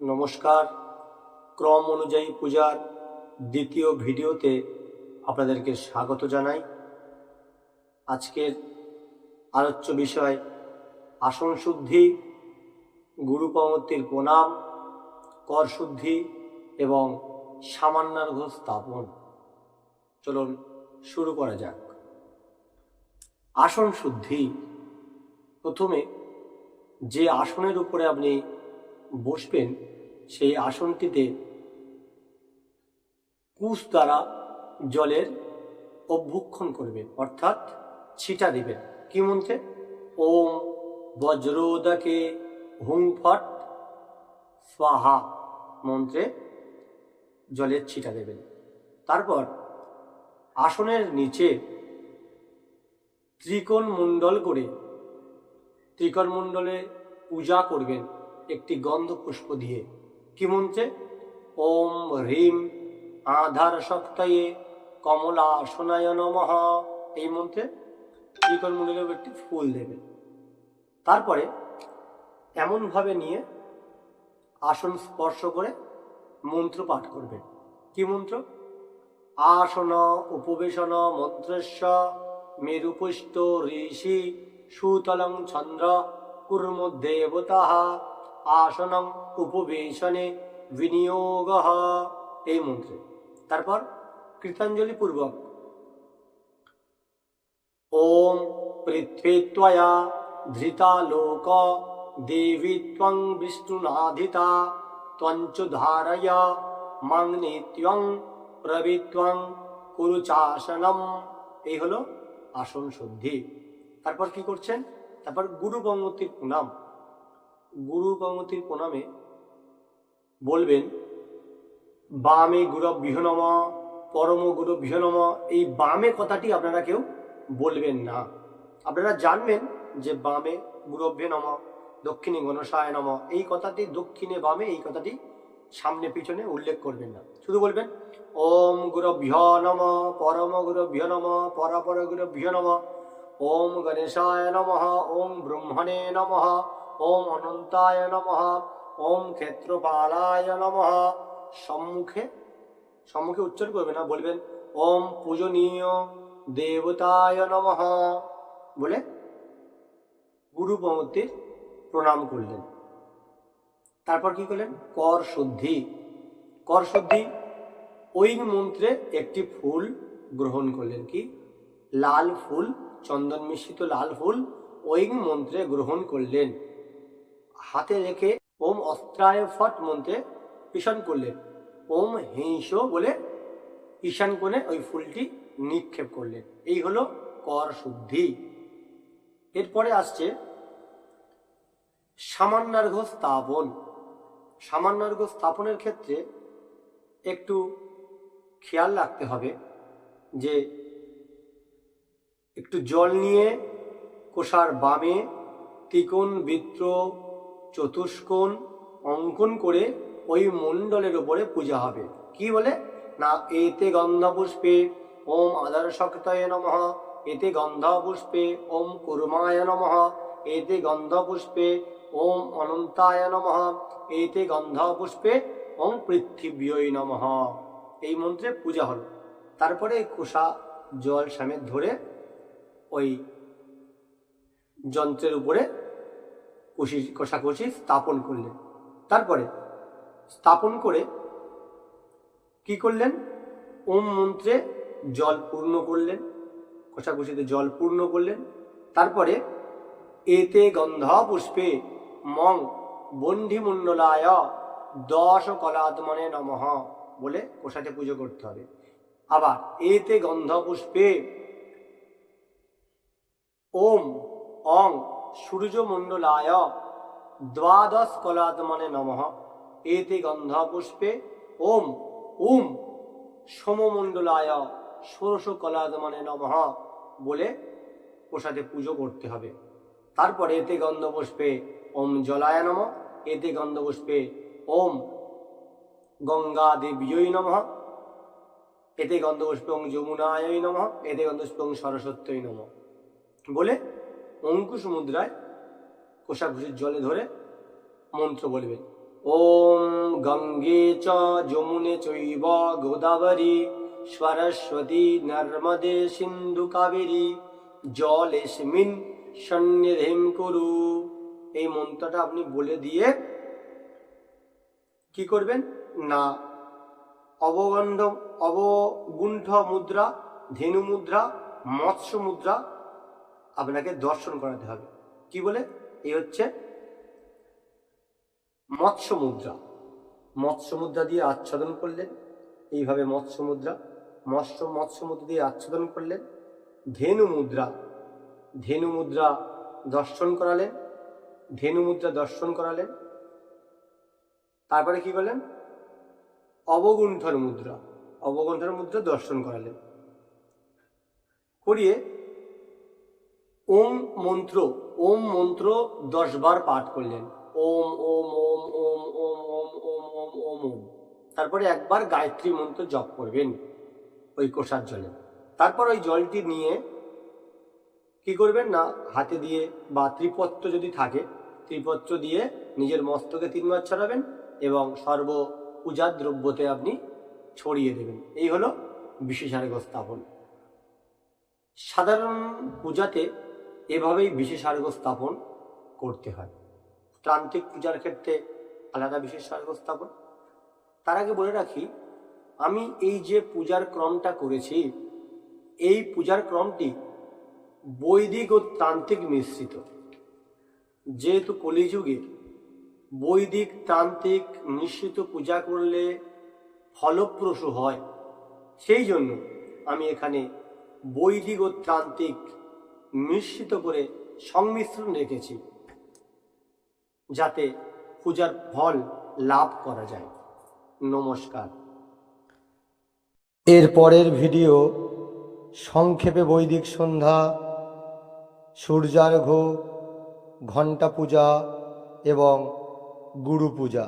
নমস্কার। ক্রম অনুযায়ী পূজার দ্বিতীয় ভিডিওতে আপনাদেরকে স্বাগত জানাই। আজকের আলোচ্য বিষয়, আসন শুদ্ধি গুরুপমত্তির প্রণাম, কর শুদ্ধি এবং সামান্যার্ঘ স্থাপন। চলুন শুরু করা যাক। আসন শুদ্ধি। প্রথমে যে আসনের উপরে আপনি বসবেন, সেই আসনটিতে কুশ দ্বারা জলের অভ্যুক্ষণ করবেন, অর্থাৎ ছিটা দিবেন। কি মন্ত্রে? ওম বজ্রোদকে হুং ফট স্বাহা মন্ত্রে জলের ছিটা দেবেন। তারপর আসনের নিচে ত্রিকোণ মণ্ডল করে ত্রিকোণ মণ্ডলে পূজা করবেন। একটি গন্ধ পুষ্প দিয়ে। কি মন্ত্রে ওম হ্রিম। আধার সপ্তাহে কমলা সোনায় নমঃ। এই মন্ত্রে ত্রিকোণ মণ্ডলেও একটি ফুল দেবে তারপরে এমনভাবে নিয়ে আসন স্পর্শ করে মন্ত্র পাঠ করবেন। কি মন্ত্র? আসন উপবেশন মন্ত্রস্য মেরুপুষ্ট ঋষি সুতলং চন্দ্র কুর্ম দেবতা আসনং উপবেশনে বিনিয়োগ। এই মন্ত্রে। তারপর কৃতাঞ্জলি পূর্বক ওম পৃথ্বী ত্বয়া ধৃতা লোক দেবী ত্বং বিষ্ণুনাধিতা ত্বঞ্চ ধারয় মাং নিত্যং প্রবিত্বং কুরুচাসনম। এই হলো আসন শুদ্ধি তারপর কি করছেন? তারপর গুরু গঙ্গতির প্রণাম। গুরু গঙ্গতির প্রণামে বলবেন, বামে গুরভ্য নম, পরম গুরু নম, এই বামে কথাটি আপনারা কেউ বলবেন না। আপনারা জানবেন যে বামে গুরভ্য নম, দক্ষিণে গণসায় নম, এই কথাটি দক্ষিণে বামে, এই কথাটি সামনে পিছনে উল্লেখ করবেন না। শুধু বলবেন, ওম গুরভ্য নম, পরম গুরভ্য নম, পরপর গুরভ্য নম, ওম গণেশায় নম, ওম ব্রহ্মণে নম ওম অনন্তায় নম। ওম ক্ষেত্রপালায় নম। সম্মুখে সম্মুখে উচ্চারণ করবে না, বলবেন, ওম পূজনীয় দেবতায় নম। বলে গুরু পমতির প্রণাম করলেন। তারপর কি করলেন? কর শুদ্ধি। কর শুদ্ধি ওই মন্ত্রে একটি ফুল গ্রহণ করলেন। কি? লাল ফুল, চন্দন মিশ্রিত লাল ফুল ওই মন্ত্রে গ্রহণ করলেন। হাতে রেখে ওম অস্ত্রায় ফট মন্ত্রে ঈশান করলেন। ওম হিংস বলে ঈশান কোণে ওই ফুলটি নিক্ষেপ করলেন। এই হলো কর শুদ্ধি। এরপরে আসছে সামান্যার্ঘ স্থাপন। সামান্যার্ঘ স্থাপনের ক্ষেত্রে একটু খেয়াল রাখতে হবে যে একটু জল নিয়ে কোষার বামে ত্রিকোণ বৃত্ত চতুষ্কোণ অঙ্কন করে ওই মণ্ডলের উপরে পূজা হবে। কি বলে? না, এতে গন্ধ পুষ্পে ওম আধার শক্তয়ে নমঃ, এতে গন্ধ পুষ্পে ওম কুর্মায় নমঃ, এতে গন্ধ পুষ্পে ওম অনন্তায় নমঃ, এতে গন্ধ পুষ্পে ওম পৃথিবীয় নমঃ। এই মন্ত্রে পূজা হলো। তারপরে কোষা জল সামেত ধরে ওই যন্ত্রের উপরে কুশি কষাকষি স্থাপন করলেন। তারপরে স্থাপন করে কি করলেন? ওম মন্ত্রে জল পূর্ণ করলেন। কষাকষিতে জল পূর্ণ করলেন। তারপরে এতে গন্ধ পুষ্পে মং বন্ধিমণ্ডলায় দশ কলাত্মনে নমঃ বলে কোষাতে পুজো করতে হবে। আবার এতে গন্ধ পুষ্পে ওম, অং সূর্যমণ্ডলায় দ্বাদশ কলাত্মনে নমঃ। এতে গন্ধ পুষ্পে ওম, উম, সোমমণ্ডলায় ষোড়শ কলাদমনে নমঃ বলে প্রসাদে পুজো করতে হবে। তারপরে এতে গন্ধ পুষ্পে ওম জলায় নম, এতে গন্ধ পুষ্পে ওম গঙ্গা দেবীয় নমঃ, এতে গন্ধ পুষ্পে ওম যমুনায় নমঃ, এতে গন্ধ পুষ্পে ওম সরস্বত্যই নমঃ বলে অঙ্কুশ মুদ্রায় কোষাঘুষির জলে ধরে মন্ত্র বলবেন, ওম গঙ্গে চ যমুনে চৈব গোদাবরী সরস্বতী নর্মদে সিন্ধু কাবেরী জলেস্মিন সন্নিধিম কুরু। এই মন্ত্রটা আপনি বলে দিয়ে কি করবেন? না অবগণ্ড অবগুণ্ঠ মুদ্রা, ধেনু মুদ্রা, মৎস্য মুদ্রা আপনাকে দর্শন করাতে হবে। কি বলে? এই হচ্ছে মৎস্য মুদ্রা মৎস্য মুদ্রা দিয়ে আচ্ছাদন করলেন। এইভাবে মৎস্য মুদ্রা মৎস্য মৎস্য মুদ্রা দিয়ে আচ্ছাদন করলেন। ধেনু মুদ্রা ধেনু মুদ্রা দর্শন করালেন। ধেনু মুদ্রা দর্শন করালেন। তারপরে কি করলেন? অবগুণ্ঠন মুদ্রা অবগুণ্ঠন মুদ্রা দর্শন করালেন। করিয়ে ওম মন্ত্র ওম মন্ত্র দশ বার পাঠ করলেন। ওম ওম ওম ওম ওম ওম ওম ওম ওম ওম। তারপরে একবার গায়ত্রী মন্ত্র জপ করবেন ওই কোষার জলে। তারপর ওই জলটি নিয়ে কি করবেন না, হাতে দিয়ে বা ত্রিপত্র যদি থাকে, ত্রিপত্র দিয়ে নিজের মস্তকে তিনবার ছড়াবেন এবং সর্ব পূজার দ্রব্যতে আপনি ছড়িয়ে দেবেন। এই হলো বিশেষার্ঘ স্থাপন। সাধারণ পূজাতে এভাবেই বিশেষার্ঘ স্থাপন করতে হয়। তান্ত্রিক পূজার ক্ষেত্রে আলাদা বিশেষার্ঘ স্থাপন। তার আগে বলে রাখি, আমি এই যে পূজার ক্রমটা করেছি, এই পূজার ক্রমটি বৈদিক ও তান্ত্রিক মিশ্রিত। যেহেতু কলিযুগে বৈদিক, তান্ত্রিক মিশ্রিত পূজা করলে ফলপ্রসূ হয়, সেই জন্য আমি এখানে বৈদিক ও তান্ত্রিক মিশ্রিত করে সংমিশ্রণ রেখেছি, যাতে পূজার ফল লাভ করা যায়। নমস্কার। এর পরের ভিডিও, সংক্ষেপে বৈদিক সন্ধ্যা, সূর্যার্ঘ্য, ঘণ্টা পূজা এবং গুরু পূজা।